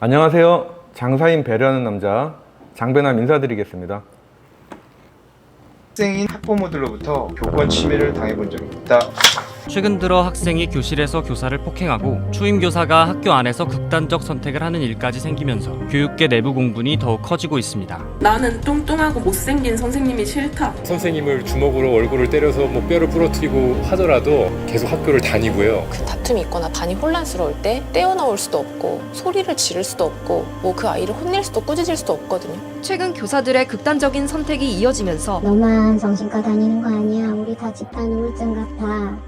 안녕하세요. 장사인 배려하는 남자 장배남 인사드리겠습니다. 학생인 학부모들로부터 교권 침해를 당해본 적이 있다. 최근 들어 학생이 교실에서 교사를 폭행하고 추임 교사가 학교 안에서 극단적 선택을 하는 일까지 생기면서 교육계 내부 공분이 더욱 커지고 있습니다. 나는 뚱뚱하고 못생긴 선생님이 싫다. 선생님을 주먹으로 얼굴을 때려서 뭐 뼈를 부러뜨리고 하더라도 계속 학교를 다니고요. 그 다툼이 있거나 반이 혼란스러울 때 떼어나올 수도 없고 소리를 지를 수도 없고 뭐 그 아이를 혼낼 수도 꾸짖을 수도 없거든요. 최근 교사들의 극단적인 선택이 이어지면서 너만 정신과 다니는 거 아니야. 우리 다 집단 우울증 같아.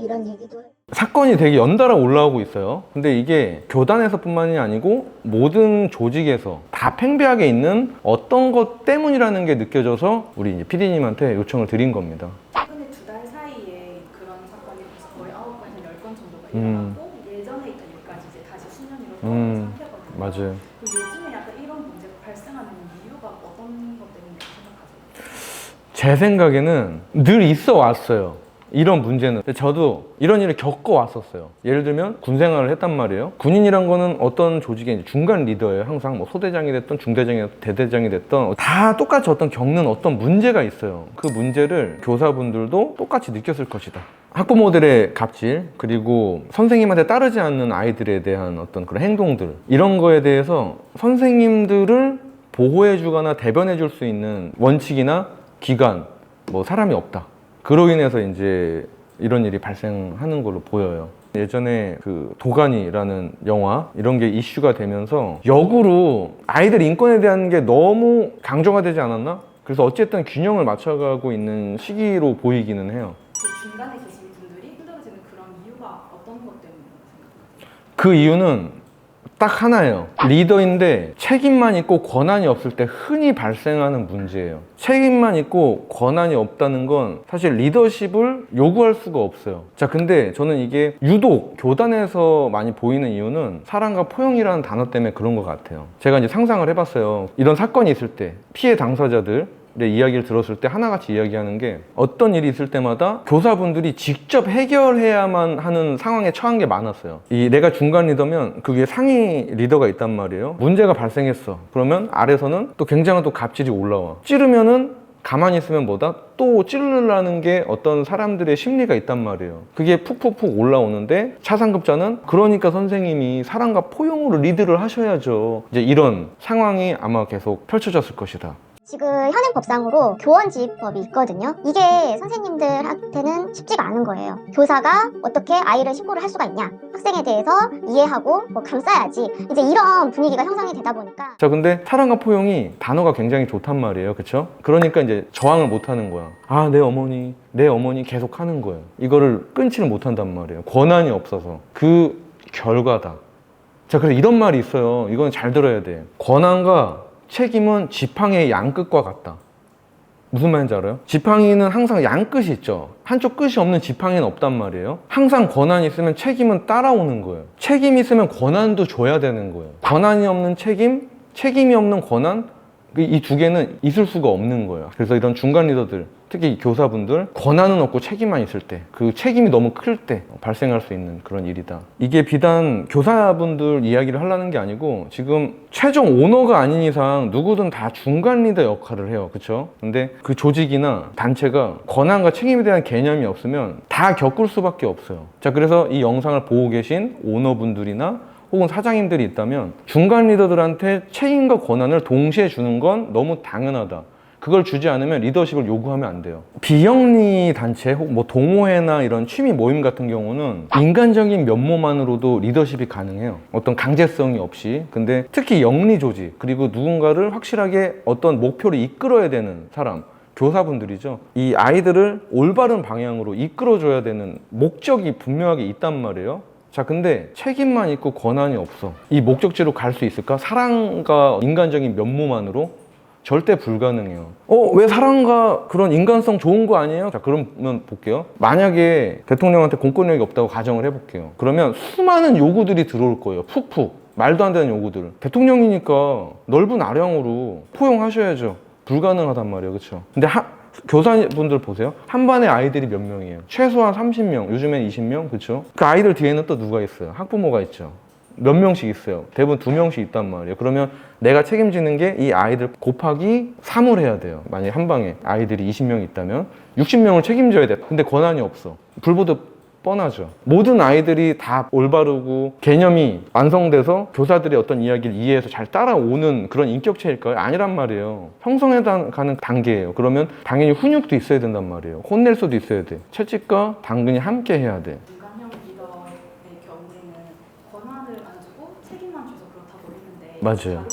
막 이런 얘기도 사건이 되게 연달아 올라오고 있어요. 근데 이게 교단에서뿐만이 아니고 모든 조직에서 다 팽배하게 있는 어떤 것 때문이라는 게 느껴져서 우리 이제 PD님한테 요청을 드린 겁니다. 최근에 두 달 사이에 그런 사건이 거의 아홉 건에서 열건 정도가 음. 일어나고 예전에 있던 일까지 이제 다시 수년으로 음, 돌아온 상태거든요. 맞아요. 요즘에 약간 이런 문제가 발생하는 이유가 어떤 것 때문에 생각하세요? 제 생각에는 늘 있어 왔어요. 이런 문제는. 저도 이런 일을 겪어왔었어요. 예를 들면 군 생활을 했단 말이에요. 군인이란 거는 어떤 조직의 중간 리더예요. 항상 뭐 소대장이 됐던 중대장이 됐던 대대장이 됐던 다 똑같이 어떤 겪는 어떤 문제가 있어요. 그 문제를 교사분들도 똑같이 느꼈을 것이다. 학부모들의 갑질 그리고 선생님한테 따르지 않는 아이들에 대한 어떤 그런 행동들 이런 거에 대해서 선생님들을 보호해 주거나 대변해 줄 수 있는 원칙이나 기관 뭐 사람이 없다. 그로 인해서 이제 이런 일이 발생하는 걸로 보여요. 예전에 그 도가니라는 영화 이런 게 이슈가 되면서 역으로 아이들 인권에 대한 게 너무 강조가 되지 않았나? 그래서 어쨌든 균형을 맞춰가고 있는 시기로 보이기는 해요. 그 중간에 계신 분들이 힘들어지는 그런 이유가 어떤 것 때문에? 그 이유는 딱 하나예요. 리더인데 책임만 있고 권한이 없을 때 흔히 발생하는 문제예요. 책임만 있고 권한이 없다는 건 사실 리더십을 요구할 수가 없어요. 자, 근데 저는 이게 유독 교단에서 많이 보이는 이유는 사랑과 포용이라는 단어 때문에 그런 것 같아요. 제가 이제 상상을 해봤어요. 이런 사건이 있을 때 피해 당사자들 의 이야기를 들었을 때 하나같이 이야기하는 게 어떤 일이 있을 때마다 교사분들이 직접 해결해야만 하는 상황에 처한 게 많았어요. 이 내가 중간 리더면 그 위에 상위 리더가 있단 말이에요. 문제가 발생했어. 그러면 아래서는 또 굉장한 또 갑질이 올라와. 찌르면은 가만히 있으면 뭐다? 또 찌르려는 게 어떤 사람들의 심리가 있단 말이에요. 그게 푹푹푹 올라오는데 차상급자는 그러니까 선생님이 사랑과 포용으로 리드를 하셔야죠. 이제 이런 상황이 아마 계속 펼쳐졌을 것이다. 지금 현행 법상으로 교원지휘법이 있거든요. 이게 선생님들한테는 쉽지가 않은 거예요. 교사가 어떻게 아이를 신고를 할 수가 있냐? 학생에 대해서 이해하고 뭐 감싸야지. 이제 이런 분위기가 형성이 되다 보니까 자, 근데 사랑과 포용이 단어가 굉장히 좋단 말이에요. 그쵸? 그러니까 이제 저항을 못 하는 거야. 아, 내 어머니, 내 어머니 계속 하는 거예요. 이거를 끊지를 못한단 말이에요. 권한이 없어서. 그 결과다. 자, 그래서 이런 말이 있어요. 이건 잘 들어야 돼. 권한과 책임은 지팡이의 양끝과 같다. 무슨 말인지 알아요? 지팡이는 항상 양끝이 있죠. 한쪽 끝이 없는 지팡이는 없단 말이에요. 항상 권한이 있으면 책임은 따라오는 거예요. 책임이 있으면 권한도 줘야 되는 거예요. 권한이 없는 책임, 책임이 없는 권한, 이 두 개는 있을 수가 없는 거예요. 그래서 이런 중간 리더들, 특히 교사분들, 권한은 없고 책임만 있을 때, 그 책임이 너무 클 때 발생할 수 있는 그런 일이다. 이게 비단 교사분들 이야기를 하려는 게 아니고, 지금 최종 오너가 아닌 이상 누구든 다 중간 리더 역할을 해요. 그쵸? 근데 그 조직이나 단체가 권한과 책임에 대한 개념이 없으면 다 겪을 수밖에 없어요. 자, 그래서 이 영상을 보고 계신 오너분들이나 혹은 사장님들이 있다면 중간 리더들한테 책임과 권한을 동시에 주는 건 너무 당연하다. 그걸 주지 않으면 리더십을 요구하면 안 돼요. 비영리 단체 혹 뭐 동호회나 이런 취미 모임 같은 경우는 인간적인 면모만으로도 리더십이 가능해요. 어떤 강제성이 없이. 근데 특히 영리 조직 그리고 누군가를 확실하게 어떤 목표를 이끌어야 되는 사람 교사분들이죠. 이 아이들을 올바른 방향으로 이끌어줘야 되는 목적이 분명하게 있단 말이에요. 자, 근데 책임만 있고 권한이 없어. 이 목적지로 갈 수 있을까? 사랑과 인간적인 면모만으로? 절대 불가능해요. 어, 왜 사랑과 그런 인간성 좋은 거 아니에요? 자, 그러면 볼게요. 만약에 대통령한테 공권력이 없다고 가정을 해볼게요. 그러면 수많은 요구들이 들어올 거예요. 푹푹. 말도 안 되는 요구들. 대통령이니까 넓은 아량으로 포용하셔야죠. 불가능하단 말이에요. 그렇죠? 근데 하, 교사분들 보세요. 한 반에 아이들이 몇 명이에요? 최소한 30명, 요즘엔 20명, 그렇죠? 그 아이들 뒤에는 또 누가 있어요? 학부모가 있죠. 몇 명씩 있어요. 대부분 두 명씩 있단 말이에요. 그러면 내가 책임지는 게 이 아이들 곱하기 3을 해야 돼요. 만약에 한 방에 아이들이 20명 있다면 60명을 책임져야 돼. 근데 권한이 없어. 불보듯 뻔하죠. 모든 아이들이 다 올바르고 개념이 완성돼서 교사들의 어떤 이야기를 이해해서 잘 따라오는 그런 인격체일까요? 아니란 말이에요. 형성해 가는 단계예요. 그러면 당연히 훈육도 있어야 된단 말이에요. 혼낼 수도 있어야 돼. 채찍과 당근이 함께 해야 돼. 맞아요.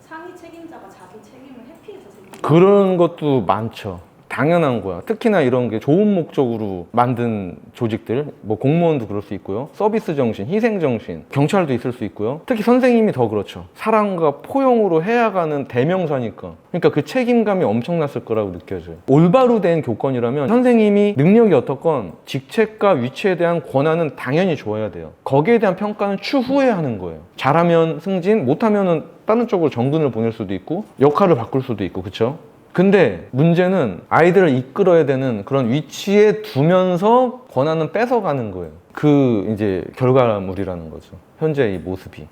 상위 책임자가 자기 책임을 회피해서 그런 것도 많죠. 당연한 거야. 특히나 이런 게 좋은 목적으로 만든 조직들, 뭐 공무원도 그럴 수 있고요. 서비스 정신, 희생 정신, 경찰도 있을 수 있고요. 특히 선생님이 더 그렇죠. 사랑과 포용으로 해야 가는 대명사니까. 그러니까 그 책임감이 엄청났을 거라고 느껴져요. 올바로 된 교권이라면 선생님이 능력이 어떻건 직책과 위치에 대한 권한은 당연히 줘야 돼요. 거기에 대한 평가는 추후에 하는 거예요. 잘하면 승진, 못하면은 다른 쪽으로 정근을 보낼 수도 있고 역할을 바꿀 수도 있고 그렇죠? 근데 문제는 아이들을 이끌어야 되는 그런 위치에 두면서 권한은 뺏어가는 거예요. 그 이제 결과물이라는 거죠. 현재 이 모습이.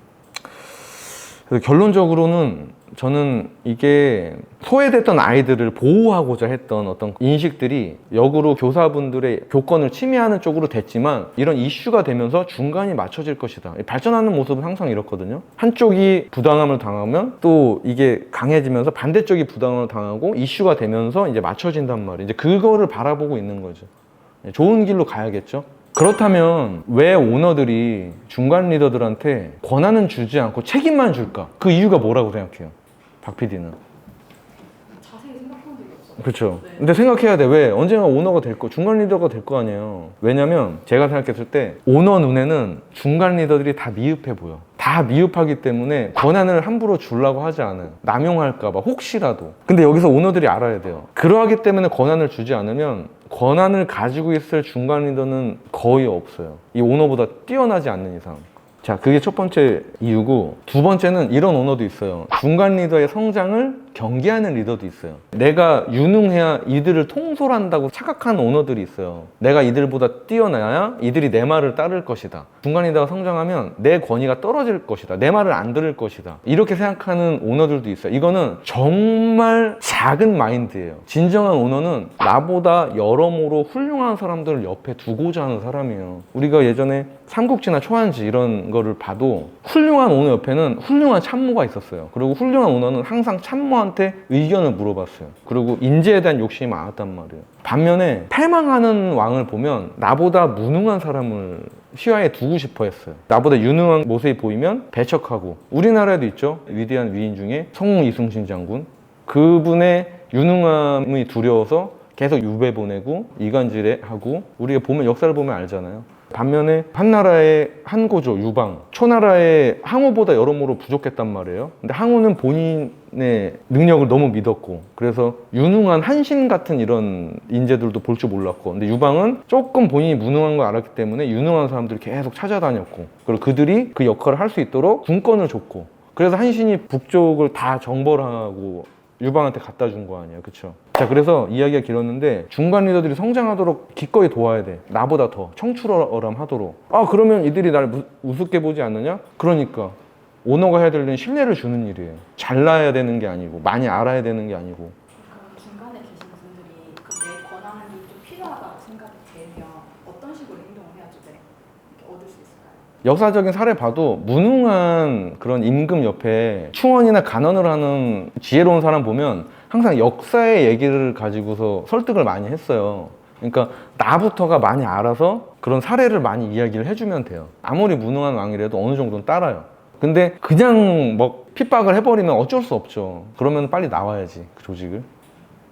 결론적으로는 저는 이게 소외됐던 아이들을 보호하고자 했던 어떤 인식들이 역으로 교사분들의 교권을 침해하는 쪽으로 됐지만 이런 이슈가 되면서 중간이 맞춰질 것이다. 발전하는 모습은 항상 이렇거든요. 한쪽이 부당함을 당하면 또 이게 강해지면서 반대쪽이 부당함을 당하고 이슈가 되면서 이제 맞춰진단 말이에요. 이제 그거를 바라보고 있는 거죠. 좋은 길로 가야겠죠. 그렇다면 왜 오너들이 중간 리더들한테 권한은 주지 않고 책임만 줄까? 그 이유가 뭐라고 생각해요? 박 PD는. 자세히 생각한 적이 없어요. 그렇죠. 네. 근데 생각해야 돼. 왜? 언젠가 오너가 될 거, 중간 리더가 될 거 아니에요. 왜냐면 제가 생각했을 때 오너 눈에는 중간 리더들이 다 미흡해 보여. 다 미흡하기 때문에 권한을 함부로 주려고 하지 않아요. 남용할까봐 혹시라도. 근데 여기서 오너들이 알아야 돼요. 그러하기 때문에 권한을 주지 않으면 권한을 가지고 있을 중간 리더는 거의 없어요. 이 오너보다 뛰어나지 않는 이상. 자, 그게 첫 번째 이유고, 두 번째는 이런 오너도 있어요. 중간 리더의 성장을 경계하는 리더도 있어요. 내가 유능해야 이들을 통솔한다고 착각하는 오너들이 있어요. 내가 이들보다 뛰어나야 이들이 내 말을 따를 것이다. 중간 리더가 성장하면 내 권위가 떨어질 것이다. 내 말을 안 들을 것이다. 이렇게 생각하는 오너들도 있어요. 이거는 정말 작은 마인드예요. 진정한 오너는 나보다 여러모로 훌륭한 사람들을 옆에 두고자 하는 사람이에요. 우리가 예전에 삼국지나 초안지 이런 거를 봐도 훌륭한 오너 옆에는 훌륭한 참모가 있었어요. 그리고 훌륭한 오너는 항상 참모 한테 의견을 물어봤어요. 그리고 인재에 대한 욕심이 많았단 말이에요. 반면에 패망하는 왕을 보면 나보다 무능한 사람을 시야에 두고 싶어 했어요. 나보다 유능한 모습이 보이면 배척하고 우리나라에도 있죠. 위대한 위인 중에 성우 이순신 장군. 그분의 유능함이 두려워서 계속 유배 보내고 이간질에 하고 우리가 보면 역사를 보면 알잖아요. 반면에 한나라의 한고조 유방 초나라의 항우보다 여러모로 부족했단 말이에요. 근데 항우는 본인의 능력을 너무 믿었고 그래서 유능한 한신 같은 이런 인재들도 볼 줄 몰랐고 근데 유방은 조금 본인이 무능한 걸 알았기 때문에 유능한 사람들을 계속 찾아다녔고 그리고 그들이 그 역할을 할 수 있도록 군권을 줬고 그래서 한신이 북쪽을 다 정벌하고 유방한테 갖다 준 거 아니에요. 그쵸? 자, 그래서 이야기가 길었는데 중간 리더들이 성장하도록 기꺼이 도와야 돼. 나보다 더 청출어람하도록. 아, 그러면 이들이 날 무- 우습게 보지 않느냐? 그러니까 오너가 해야 될 일은 신뢰를 주는 일이에요. 잘나야 되는 게 아니고 많이 알아야 되는 게 아니고. 그럼 중간에 계신 분들이 그내 권한이 좀 필요하다고 생각이 되면 어떤 식으로 행동을 해야죠? 네. 이렇게 얻을 수 있을까요? 역사적인 사례 봐도 무능한 그런 임금 옆에 충원이나 간언을 하는 지혜로운 사람 보면 항상 역사의 얘기를 가지고서 설득을 많이 했어요. 그러니까 나부터가 많이 알아서 그런 사례를 많이 이야기를 해주면 돼요. 아무리 무능한 왕이라도 어느 정도는 따라요. 근데 그냥 뭐 핍박을 해버리면 어쩔 수 없죠. 그러면 빨리 나와야지 그 조직을.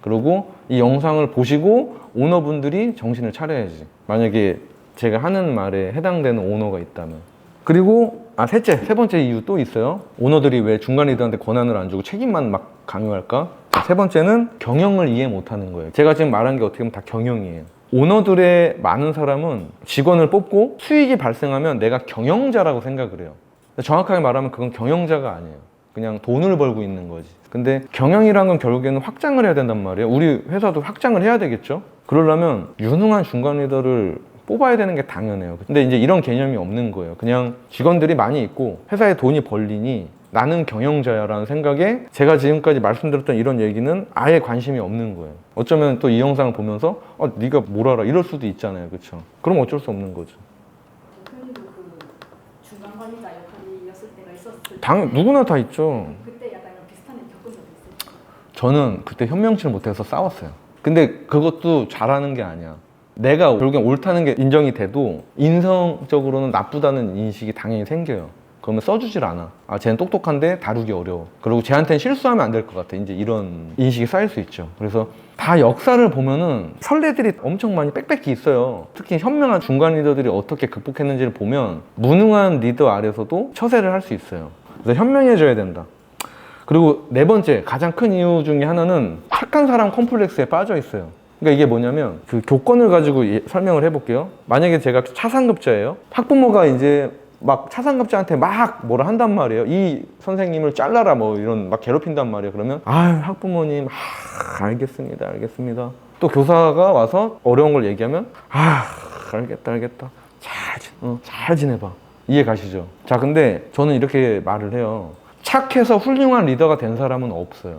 그리고 이 영상을 보시고 오너분들이 정신을 차려야지. 만약에 제가 하는 말에 해당되는 오너가 있다면. 그리고 아 셋째 세 번째 이유 또 있어요. 오너들이 왜 중간 리더한테 권한을 안 주고 책임만 막 강요할까? 세 번째는 경영을 이해 못하는 거예요. 제가 지금 말한 게 어떻게 보면 다 경영이에요. 오너들의 많은 사람은 직원을 뽑고 수익이 발생하면 내가 경영자라고 생각을 해요. 정확하게 말하면 그건 경영자가 아니에요. 그냥 돈을 벌고 있는 거지. 근데 경영이란 건 결국에는 확장을 해야 된단 말이에요. 우리 회사도 확장을 해야 되겠죠? 그러려면 유능한 중간 리더를 뽑아야 되는 게 당연해요. 근데 이제 이런 개념이 없는 거예요. 그냥 직원들이 많이 있고 회사에 돈이 벌리니 나는 경영자야라는 생각에 제가 지금까지 말씀드렸던 이런 얘기는 아예 관심이 없는 거예요. 어쩌면 또 이 영상을 보면서 어, 네가 뭘 알아 이럴 수도 있잖아요. 그렇죠? 그럼 어쩔 수 없는 거죠. 대표님도 그 중간 관리자 역할이었을 때가 있었을 때당 누구나 다 있죠. 그때 약간 이런 비슷한 일 겪은 적 있어요? 저는 그때 현명치를 못해서 싸웠어요. 근데 그것도 잘하는 게 아니야. 내가 결국엔 옳다는 게 인정이 돼도 인성적으로는 나쁘다는 인식이 당연히 생겨요. 그러면 써주질 않아. 아, 쟤는 똑똑한데 다루기 어려워. 그리고 쟤한테는 실수하면 안 될 것 같아. 이제 이런 인식이 쌓일 수 있죠. 그래서 다 역사를 보면은 선례들이 엄청 많이 빽빽히 있어요. 특히 현명한 중간 리더들이 어떻게 극복했는지를 보면 무능한 리더 아래서도 처세를 할 수 있어요. 그래서 현명해져야 된다. 그리고 네 번째 가장 큰 이유 중에 하나는 착한 사람 컴플렉스에 빠져 있어요. 그러니까 이게 뭐냐면 그 교권을 가지고 예- 설명을 해볼게요. 만약에 제가 차상급자예요. 학부모가 이제 막 차상급자한테 막 뭐라 한단 말이에요. 이 선생님을 잘라라 뭐 이런 막 괴롭힌단 말이에요. 그러면 아유 학부모님 아, 알겠습니다 알겠습니다. 또 교사가 와서 어려운 걸 얘기하면 아 알겠다 알겠다 잘, 지- 어, 잘 지내봐 이해 가시죠? 자 근데 저는 이렇게 말을 해요. 착해서 훌륭한 리더가 된 사람은 없어요.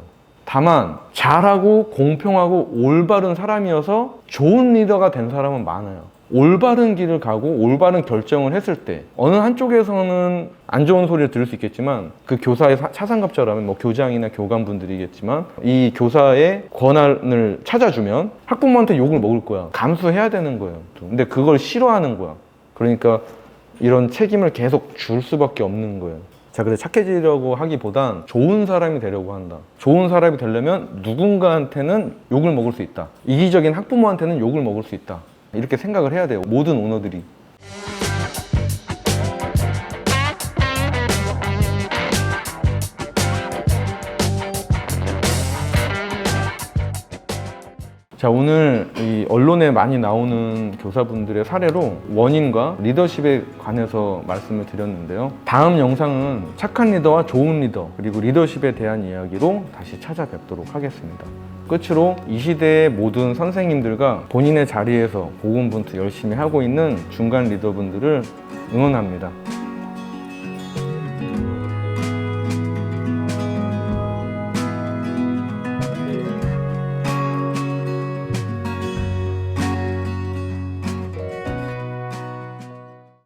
다만 잘하고 공평하고 올바른 사람이어서 좋은 리더가 된 사람은 많아요. 올바른 길을 가고 올바른 결정을 했을 때 어느 한쪽에서는 안 좋은 소리를 들을 수 있겠지만 그 교사의 사- 차상급자라면 뭐 교장이나 교관분들이겠지만 이 교사의 권한을 찾아주면 학부모한테 욕을 먹을 거야. 감수해야 되는 거예요. 근데 그걸 싫어하는 거야. 그러니까 이런 책임을 계속 줄 수밖에 없는 거예요. 자, 근데 착해지려고 하기보단 좋은 사람이 되려고 한다. 좋은 사람이 되려면 누군가한테는 욕을 먹을 수 있다. 이기적인 학부모한테는 욕을 먹을 수 있다. 이렇게 생각을 해야 돼요. 모든 오너들이. 자, 오늘 이 언론에 많이 나오는 교사분들의 사례로 원인과 리더십에 관해서 말씀을 드렸는데요. 다음 영상은 착한 리더와 좋은 리더, 그리고 리더십에 대한 이야기로 다시 찾아뵙도록 하겠습니다. 끝으로 이 시대의 모든 선생님들과 본인의 자리에서 고군분투 열심히 하고 있는 중간 리더분들을 응원합니다.